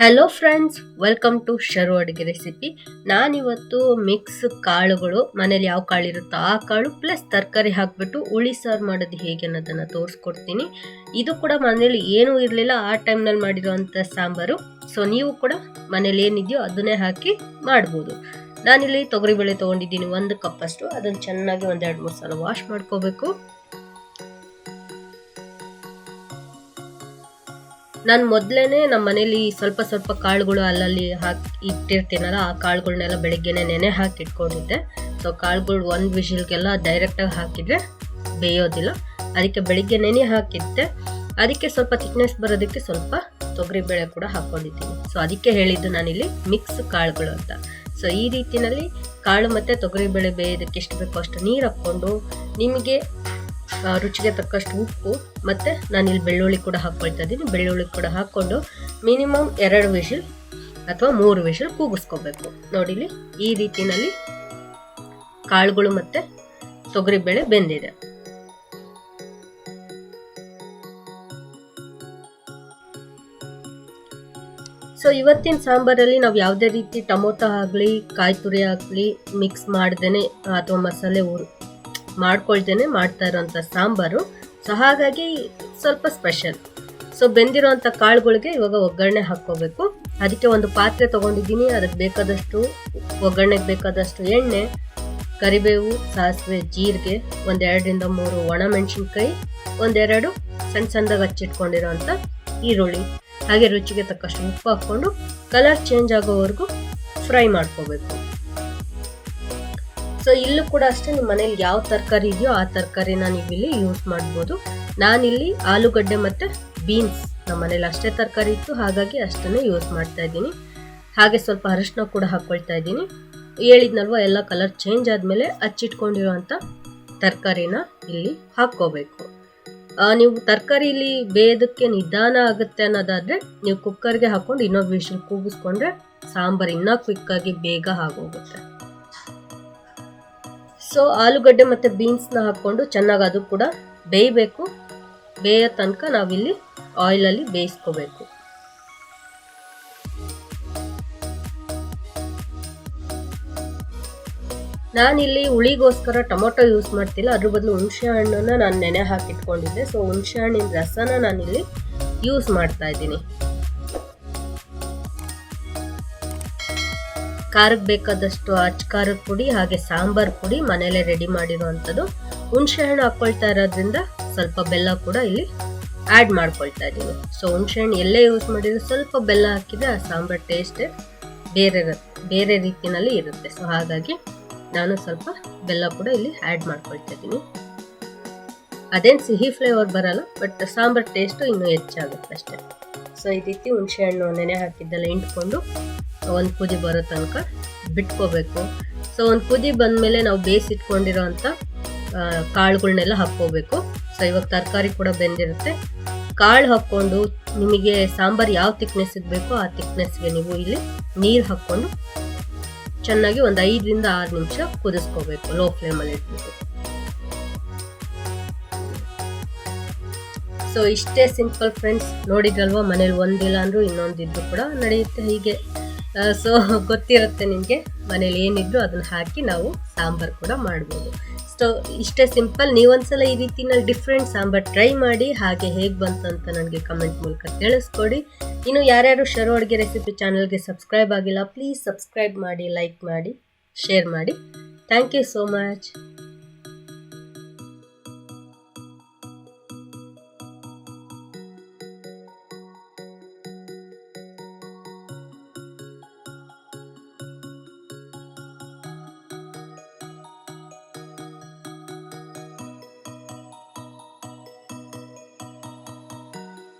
Hello friends welcome to Sharu ಅಡುಗೆ recipe ನಾನಿವತ್ತು mix ಕಾಳುಗಳು ಮನೇಲಿ ಯಾವ ಕಾಳು ಇರುತ್ತೋ ಆ ಕಾಳು ಪ್ಲಸ್ ತರಕಾರಿ ಹಾಕ್ಬಿಟ್ಟು ಹುಳಿ ಸಾರು ಮಾಡೋದು ಹೇಗೆ ಅನ್ನೋದನ್ನು ತೋರಿಸ್ಕೊಡ್ತೀನಿ. ಇದು ಕೂಡ ಮನೇಲಿ ಏನೂ ಇರಲಿಲ್ಲ, ಆ ಟೈಮ್ನಲ್ಲಿ ಮಾಡಿರೋವಂಥ ಸಾಂಬಾರು. ಸೊ ನೀವು ಕೂಡ ಮನೇಲಿ ಏನಿದೆಯೋ ಅದನ್ನೇ ಹಾಕಿ ಮಾಡ್ಬೋದು. ನಾನಿಲ್ಲಿ ತೊಗರಿಬೇಳೆ ತೊಗೊಂಡಿದ್ದೀನಿ, ಒಂದು ಕಪ್ಪಷ್ಟು ಅದನ್ನು ಚೆನ್ನಾಗಿ ಒಂದೆರಡು ಮೂರು ಸಲ ವಾಶ್ ಮಾಡ್ಕೋಬೇಕು. ನಾನು ಮೊದಲೇ ನಮ್ಮ ಮನೇಲಿ ಸ್ವಲ್ಪ ಸ್ವಲ್ಪ ಕಾಳುಗಳು ಅಲ್ಲಲ್ಲಿ ಹಾಕಿ, ಇಟ್ಟಿರ್ತೀನಲ್ಲ, ಆ ಕಾಳುಗಳನ್ನೆಲ್ಲ ಬೆಳಿಗ್ಗೆನೆ ನೆನೆ ಹಾಕಿ ಇಟ್ಕೊಂಡಿದ್ದೆ. ಸೊ ಕಾಳುಗಳು ಒಂದು ವಿಷಲ್ಗೆಲ್ಲ ಡೈರೆಕ್ಟಾಗಿ ಹಾಕಿದರೆ ಬೇಯೋದಿಲ್ಲ. ಅದಕ್ಕೆ ಬೆಳಿಗ್ಗೆ ನೆನೆ ಹಾಕಿದ್ದೆ. ಅದಕ್ಕೆ ಸ್ವಲ್ಪ ಥಿಕ್ನೆಸ್ ಬರೋದಕ್ಕೆ ಸ್ವಲ್ಪ ತೊಗರಿಬೇಳೆ ಕೂಡ ಹಾಕ್ಕೊಂಡಿದ್ದೀನಿ ಸೊ ಅದಕ್ಕೆ ಹೇಳಿದ್ದು ನಾನಿಲ್ಲಿ ಮಿಕ್ಸ್ ಕಾಳುಗಳು ಅಂತ. ಸೊ ಈ ರೀತಿಯಲ್ಲಿ ಕಾಳು ಮತ್ತು ತೊಗರಿಬೇಳೆ ಬೇಯೋದಕ್ಕೆ ಎಷ್ಟು ಬೇಕೋ ಅಷ್ಟು ನೀರು ಹಾಕ್ಕೊಂಡು ನಿಮಗೆ ರುಚಿಗೆ ತಕ್ಕಷ್ಟು ಉಪ್ಪು ಮತ್ತು ನಾನಿಲ್ಲಿ ಬೆಳ್ಳುಳ್ಳಿ ಕೂಡ ಹಾಕ್ಕೊಳ್ತಾ ಇದ್ದೀನಿ. ಬೆಳ್ಳುಳ್ಳಿ ಕೂಡ ಹಾಕ್ಕೊಂಡು ಮಿನಿಮಮ್ ಎರಡು ವಿಷಲ್ ಅಥವಾ ಮೂರು ವಿಷಲ್ ಕೂಗಿಸ್ಕೋಬೇಕು. ನೋಡಿಲಿ ಈ ರೀತಿಯಲ್ಲಿ ಕಾಳುಗಳು ಮತ್ತು ತೊಗರಿಬೇಳೆ ಬೆಂದಿದೆ. ಸೊ ಇವತ್ತಿನ ಸಾಂಬಾರಲ್ಲಿ ನಾವು ಯಾವುದೇ ರೀತಿ ಟೊಮೊಟೊ ಆಗಲಿ, ಕಾಯಿ ತುರಿ ಆಗಲಿ ಮಿಕ್ಸ್ ಮಾಡ್ದೇ ಅಥವಾ ಮಸಾಲೆ ಮಾಡ್ಕೊಳ್ದೇನೆ ಮಾಡ್ತಾ ಇರೋಂಥ ಸಾಂಬಾರು. ಸೊ ಹಾಗಾಗಿ ಸ್ವಲ್ಪ ಸ್ಪೆಷಲ್ ಸೊ ಬೆಂದಿರೋಂಥ ಕಾಳುಗಳಿಗೆ ಇವಾಗ ಒಗ್ಗರಣೆ ಹಾಕ್ಕೋಬೇಕು. ಅದಕ್ಕೆ ಒಂದು ಪಾತ್ರೆ ತೊಗೊಂಡಿದ್ದೀನಿ. ಅದಕ್ಕೆ ಬೇಕಾದಷ್ಟು ಒಗ್ಗರಣೆಗೆ ಬೇಕಾದಷ್ಟು ಎಣ್ಣೆ, ಕರಿಬೇವು, ಸಾಸಿವೆ, ಜೀರಿಗೆ ಒಂದೆರಡರಿಂದ ಮೂರು ಒಣಮೆಣಸಿನ್ಕಾಯಿ, ಒಂದೆರಡು ಸಣ್ಣ ಸಣ್ಣದಾಗಿ ಹಚ್ಚಿಟ್ಕೊಂಡಿರೋಂಥ ಈರುಳ್ಳಿ. ಹಾಗೆ ರುಚಿಗೆ ತಕ್ಕಷ್ಟು ಉಪ್ಪು ಹಾಕ್ಕೊಂಡು ಕಲರ್ ಚೇಂಜ್ ಆಗೋವರೆಗೂ ಫ್ರೈ ಮಾಡ್ಕೋಬೇಕು. ಸೊ ಇಲ್ಲೂ ಕೂಡ ಅಷ್ಟೇ ನಿಮ್ಮ ಮನೇಲಿ ಯಾವ ತರಕಾರಿ ಇದೆಯೋ ಆ ತರಕಾರಿನ ನೀವು ಇಲ್ಲಿ ಯೂಸ್ ಮಾಡ್ಬೋದು. ನಾನಿಲ್ಲಿ ಆಲೂಗಡ್ಡೆ ಮತ್ತು ಬೀನ್ಸ್ ನಮ್ಮ ಮನೇಲಿ ಅಷ್ಟೇ ತರಕಾರಿ ಇತ್ತು, ಹಾಗಾಗಿ ಅಷ್ಟನ್ನೇ ಯೂಸ್ ಮಾಡ್ತಾ ಇದ್ದೀನಿ. ಹಾಗೆ ಸ್ವಲ್ಪ ಅರಿಶಿನ ಕೂಡ ಹಾಕ್ಕೊಳ್ತಾ ಇದ್ದೀನಿ. ಹೇಳಿದ್ನಲ್ವ, ಎಲ್ಲ ಕಲರ್ ಚೇಂಜ್ ಆದಮೇಲೆ ಹಚ್ಚಿಟ್ಕೊಂಡಿರುವಂಥ ತರಕಾರಿನ ಇಲ್ಲಿ ಹಾಕ್ಕೋಬೇಕು. ನೀವು ತರಕಾರಿಲಿ ಬೇಯೋದಕ್ಕೆ ನಿಧಾನ ಆಗುತ್ತೆ ಅನ್ನೋದಾದರೆ ನೀವು ಕುಕ್ಕರ್ಗೆ ಹಾಕ್ಕೊಂಡು ಇನ್ನೊಂದು ವಿಷಲ್ ಕೂಗಿಸ್ಕೊಂಡ್ರೆ ಸಾಂಬಾರು ಇನ್ನೂ ಕ್ವಿಕ್ಕಾಗಿ ಬೇಗ ಆಗೋಗುತ್ತೆ. ಸೊ ಆಲೂಗಡ್ಡೆ ಮತ್ತು ಬೀನ್ಸ್ನ ಹಾಕ್ಕೊಂಡು ಚೆನ್ನಾಗಿ ಅದು ಕೂಡ ಬೇಯಬೇಕು. ಬೇಯೋ ತನಕ ನಾವಿಲ್ಲಿ ಆಯಿಲಲ್ಲಿ ಬೇಯಿಸ್ಕೋಬೇಕು. ನಾನಿಲ್ಲಿ ಹುಳಿಗೋಸ್ಕರ ಟೊಮೊಟೊ ಯೂಸ್ ಮಾಡ್ತಿಲ್ಲ. ಅದ್ರ ಬದಲು ಹುಣಸೆ ಹಣ್ಣನ್ನು ನಾನು ನೆನೆ ಹಾಕಿಟ್ಕೊಂಡಿದ್ದೆ. ಸೊ ಹುಣಸೆ ಹಣ್ಣಿನ ರಸನ ನಾನಿಲ್ಲಿ ಯೂಸ್ ಮಾಡ್ತಾ ಇದ್ದೀನಿ. ಖಾರಕ್ಕೆ ಬೇಕಾದಷ್ಟು ಅಚ್ಚ ಖಾರದ ಪುಡಿ ಹಾಗೆ ಸಾಂಬಾರ್ ಪುಡಿ ಮನೆಯಲ್ಲೇ ರೆಡಿ ಮಾಡಿರುವಂಥದ್ದು. ಹುಣಸೆ ಹಣ್ಣು ಹಾಕ್ಕೊಳ್ತಾ ಇರೋದ್ರಿಂದ ಸ್ವಲ್ಪ ಬೆಲ್ಲ ಕೂಡ ಇಲ್ಲಿ ಆ್ಯಡ್ ಮಾಡ್ಕೊಳ್ತಾ ಇದ್ದೀನಿ. ಸೊ ಹುಣಸೆ ಹಣ್ಣು ಎಲ್ಲೇ ಯೂಸ್ ಮಾಡಿದ್ರು ಸ್ವಲ್ಪ ಬೆಲ್ಲ ಹಾಕಿದರೆ ಆ ಸಾಂಬಾರ್ ಟೇಸ್ಟೇ ಬೇರೆ ಬೇರೆ ರೀತಿಯಲ್ಲಿ ಇರುತ್ತೆ. ಸೊ ಹಾಗಾಗಿ ನಾನು ಸ್ವಲ್ಪ ಬೆಲ್ಲ ಕೂಡ ಇಲ್ಲಿ ಆ್ಯಡ್ ಮಾಡ್ಕೊಳ್ತಾ ಇದ್ದೀನಿ. ಅದೇನು ಸಿಹಿ ಫ್ಲೇವರ್ ಬರಲ್ಲ ಬಟ್ ಸಾಂಬಾರ್ ಟೇಸ್ಟು ಇನ್ನೂ ಹೆಚ್ಚಾಗುತ್ತೆ ಅಷ್ಟೇ. ಸೊ ಈ ರೀತಿ ಹುಣಸೆ ಹಣ್ಣು ನೆನೆ ಹಾಕಿದ್ದೆಲ್ಲ ಇಂಟ್ಕೊಂಡು ಒಂದು ಕುದಿ ಬರೋ ತನಕ ಬಿಟ್ಕೋಬೇಕು. ಸೊ ಒಂದು ಕುದಿ ಬಂದಮೇಲೆ ನಾವು ಬೇಯಿಸಿಟ್ಕೊಂಡಿರೋ ಅಂಥ ಕಾಳುಗಳನ್ನೆಲ್ಲ ಹಾಕ್ಕೋಬೇಕು. ಸೊ ಇವಾಗ ತರಕಾರಿ ಕೂಡ ಬೆಂದಿರುತ್ತೆ. ಕಾಳು ಹಾಕ್ಕೊಂಡು ನಿಮಗೆ ಸಾಂಬಾರು ಯಾವ ತಿಕ್ನೆಸ್ಸಿಗೆ ಬೇಕೋ ಆ ತಿಕ್ನೆಸ್ಗೆ ನೀವು ಇಲ್ಲಿ ನೀರು ಹಾಕ್ಕೊಂಡು ಚೆನ್ನಾಗಿ ಒಂದು ಐದರಿಂದ ಆರು ನಿಮಿಷ ಕುದಿಸ್ಕೋಬೇಕು ಲೋ ಫ್ಲೇಮಲ್ಲಿ ಇಟ್ಬಿಟ್ಟು. ಸೊ ಇಷ್ಟೇ ಸಿಂಪಲ್ ಫ್ರೆಂಡ್ಸ್ ನೋಡಿದ್ರಲ್ವಾ? ಮನೇಲಿ ಒಂದಿಲ್ಲ ಅಂದರೂ ಇನ್ನೊಂದಿದ್ದು ಕೂಡ ನಡೆಯುತ್ತೆ ಹೀಗೆ. ಸೊ ಗೊತ್ತಿರುತ್ತೆ ನಿಮಗೆ ಮನೇಲಿ ಏನಿದ್ರು ಅದನ್ನು ಹಾಕಿ ನಾವು ಸಾಂಬಾರು ಕೂಡ ಮಾಡ್ಬೋದು. ಸೊ ಇಷ್ಟೇ ಸಿಂಪಲ್ ನೀವೊಂದ್ಸಲ ಈ ರೀತಿನಲ್ಲಿ ಡಿಫ್ರೆಂಟ್ ಸಾಂಬಾರು ಟ್ರೈ ಮಾಡಿ, ಹಾಗೆ ಹೇಗೆ ಬಂತು ಅಂತ ನನಗೆ ಕಮೆಂಟ್ ಮೂಲಕ ತಿಳಿಸ್ಕೊಡಿ. ಇನ್ನು ಯಾರ್ಯಾರು ಶರು ಅಡುಗೆ ರೆಸಿಪಿ ಚಾನಲ್ಗೆ ಸಬ್ಸ್ಕ್ರೈಬ್ ಆಗಿಲ್ಲ ಪ್ಲೀಸ್ ಸಬ್ಸ್ಕ್ರೈಬ್ ಮಾಡಿ ಲೈಕ್ ಮಾಡಿ ಶೇರ್ ಮಾಡಿ. Thank you so much